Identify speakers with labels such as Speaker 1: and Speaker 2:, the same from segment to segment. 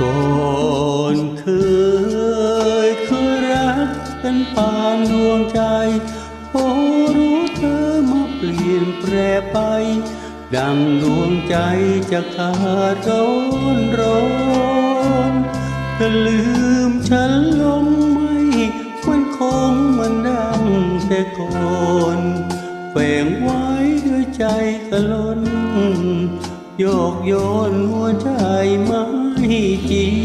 Speaker 1: ก่อนเคยเคยรักกันปานดวงใจพอรู้เธอมาเปลี่ยนแปรไป ดังดวงใจจะขาดร้อนร้อนเธอลืมฉันลงไหมมันคงมันดังแต่ก่อนแฝงไว้ด้วยใจกะล้น โยกโยนหัวใจไม่จริง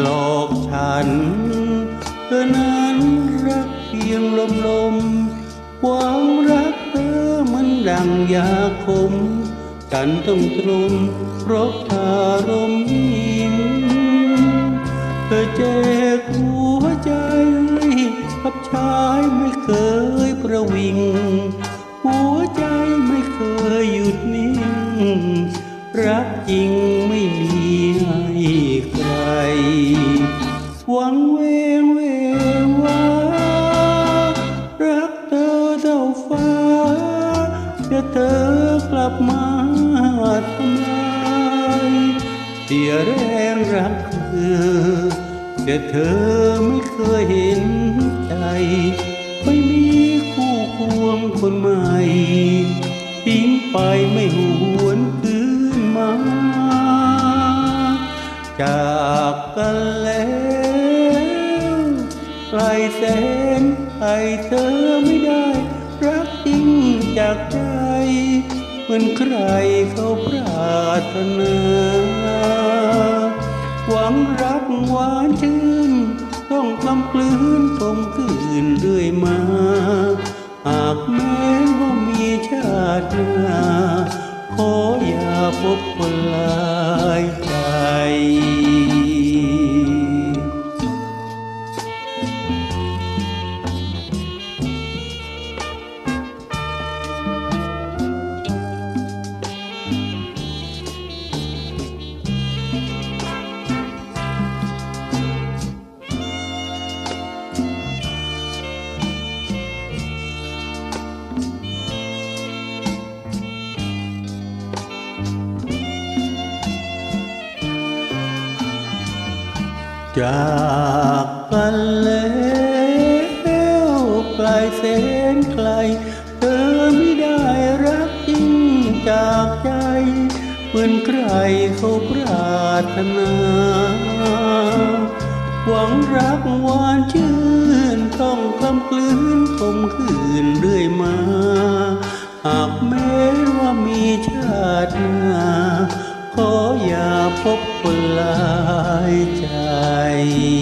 Speaker 1: หลอกฉันเธอนั้นรักเพียงลมลมความรักเธอมันดังยาคม กันต้องตรมราะคารมยิงเธอแจกหัวใจกับชายไม่เคยประวิง รักจริงไม่มีให้ใคร หวังเวงเววารักเธอเท่าฟ้า จะเธอกลับมาทำลายเสียแรงรักเธอแต่เธอไม่เคยเห็นใจ ไม่มีคู่ควงคนใหม่ทิ้งไปไม่ห จากกันแล้วไกลแสนไกลเธอไม่ได้ รักจริงจากใจ เหมือนใครเขาปรารถนาหวังรักหวานชื่น ต้องกำกลืนกลมคืนเรื่อยมา จากกันแล้วไกลเส้นไกล เธอไม่ได้รักจริงจากใจ เหมือนใครเขาปรารถนาหวังรักหวานชื่นต้องคำกลืนคมคืนเรื่อยมา หากแม้ว่ามีชาติหน้าขออย่าพบคนลายใจ ใจ